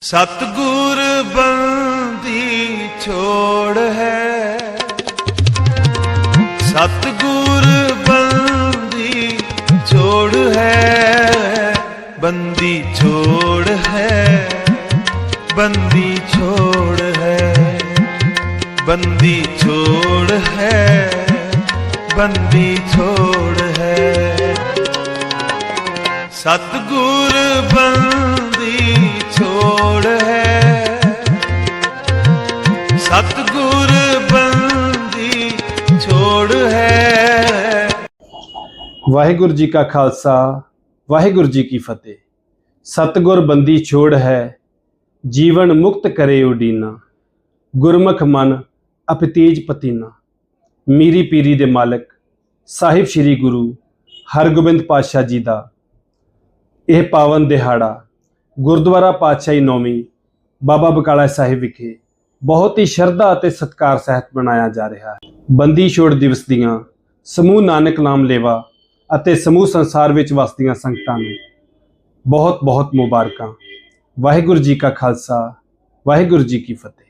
ਸਤਗੁਰ ਬੰਦੀ ਛੋੜ ਹੈ। ਸਤਗੁਰ ਬੰਦੀ ਛੋੜ ਹੈ। ਬੰਦੀ ਛੋੜ ਹੈ। ਬੰਦੀ ਛੋੜ ਹੈ। ਬੰਦੀ ਛੋੜ ਹੈ। ਬੰਦੀ ਛੋੜ ਹੈ। ਸਤਗੁਰ ਬੰਦੀ ਛੋੜ ਸਤਗੁਰ ਬੰਦੀ ਛੋੜ ਹੈ। ਵਾਹਿਗੁਰੂ ਜੀ ਕਾ ਖਾਲਸਾ, ਵਾਹਿਗੁਰੂ ਜੀ ਕੀ ਫਤਿਹ। ਸਤਗੁਰ ਬੰਦੀ ਛੋੜ ਹੈ, ਜੀਵਨ ਮੁਕਤ ਕਰੇ ਉਡੀਨਾ ਗੁਰਮੁਖ ਮਨ ਅਪਤੀਜ ਪਤੀਨਾ। ਮੀਰੀ ਪੀਰੀ ਦੇ ਮਾਲਕ ਸਾਹਿਬ ਸ੍ਰੀ ਗੁਰੂ ਹਰਗੋਬਿੰਦ ਪਾਤਸ਼ਾਹ ਜੀ ਦਾ। ਇਹ ਪਾਵਨ ਦਿਹਾੜਾ ਗੁਰਦੁਆਰਾ ਪਾਤਸ਼ਾਹੀ ਨੌਵੀਂ ਬਾਬਾ ਬਕਾਲਾ ਸਾਹਿਬ ਵਿਖੇ ਬਹੁਤ ਹੀ ਸ਼ਰਧਾ ਅਤੇ ਸਤਿਕਾਰ ਸਹਿਤ ਮਨਾਇਆ ਜਾ ਰਿਹਾ ਹੈ। ਬੰਦੀ ਛੋੜ ਦਿਵਸ ਦੀਆਂ ਸਮੂਹ ਨਾਨਕ ਨਾਮ ਲੇਵਾ ਅਤੇ ਸਮੂਹ ਸੰਸਾਰ ਵਿੱਚ ਵਸਦੀਆਂ ਸੰਗਤਾਂ ਨੂੰ ਬਹੁਤ ਬਹੁਤ ਮੁਬਾਰਕਾਂ। ਵਾਹਿਗੁਰੂ ਜੀ ਕਾ ਖਾਲਸਾ, ਵਾਹਿਗੁਰੂ ਜੀ ਕੀ ਫਤਿਹ।